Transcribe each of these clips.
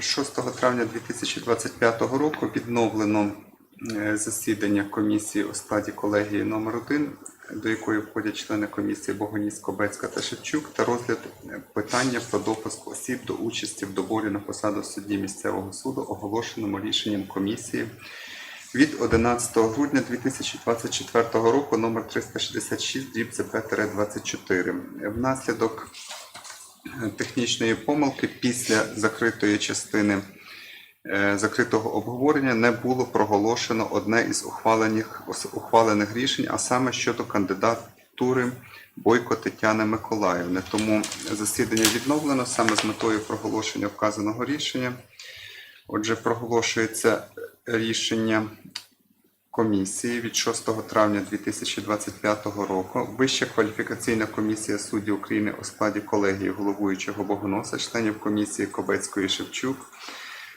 6 травня 2025 року відновлено е, засідання комісії у складі колегії номер 1 до якої входять члени комісії Богоніс, Кобецька та Шевчук, та розгляд е, питання про допуск осіб до участі в доборі на посаду судді місцевого суду, оголошеному рішенням комісії від 11 грудня 2024 року номер 366 дріб ЦП-24. Внаслідок технічної помилки після закритої частини е, закритого обговорення не було проголошено одне із ухвалених, ухвалених рішень, а саме щодо кандидатури Бойко Тетяни Миколаївни. Тому засідання відновлено саме з метою проголошення вказаного рішення. Отже, проголошується рішення комісії від 6 травня 2025 року. Вища кваліфікаційна комісія суддів України у складі колегії головуючого Богоноса, членів комісії Кобецької Шевчук,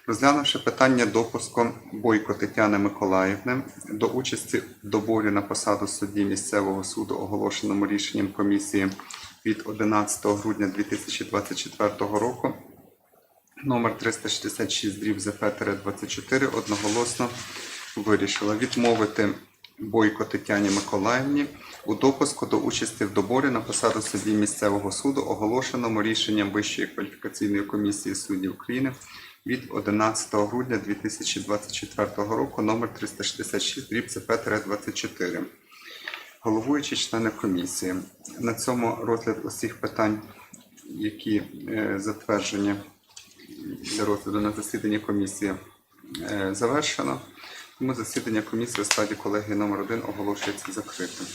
розглянувши питання допуску Бойко Тетяни Миколаївни до участі в доборі на посаду судді місцевого суду, оголошеному рішенням комісії від 11 грудня 2024 року, номер 366 дріб ЗП-24 одноголосно вирішила відмовити Бойко Тетяні Миколаївні у допуску до участі в доборі на посаду судді місцевого суду, оголошеному рішенням Вищої кваліфікаційної комісії суддів України від 11 грудня 2024 року номер 366 дріб ЦП-24. Головуючі члени комісії. На цьому розгляд усіх питань, які е, затверджені для розгляду на засіданні комісії, е, завершено. Тому засідання комісії у складі колегії номер 1 оголошується закритим.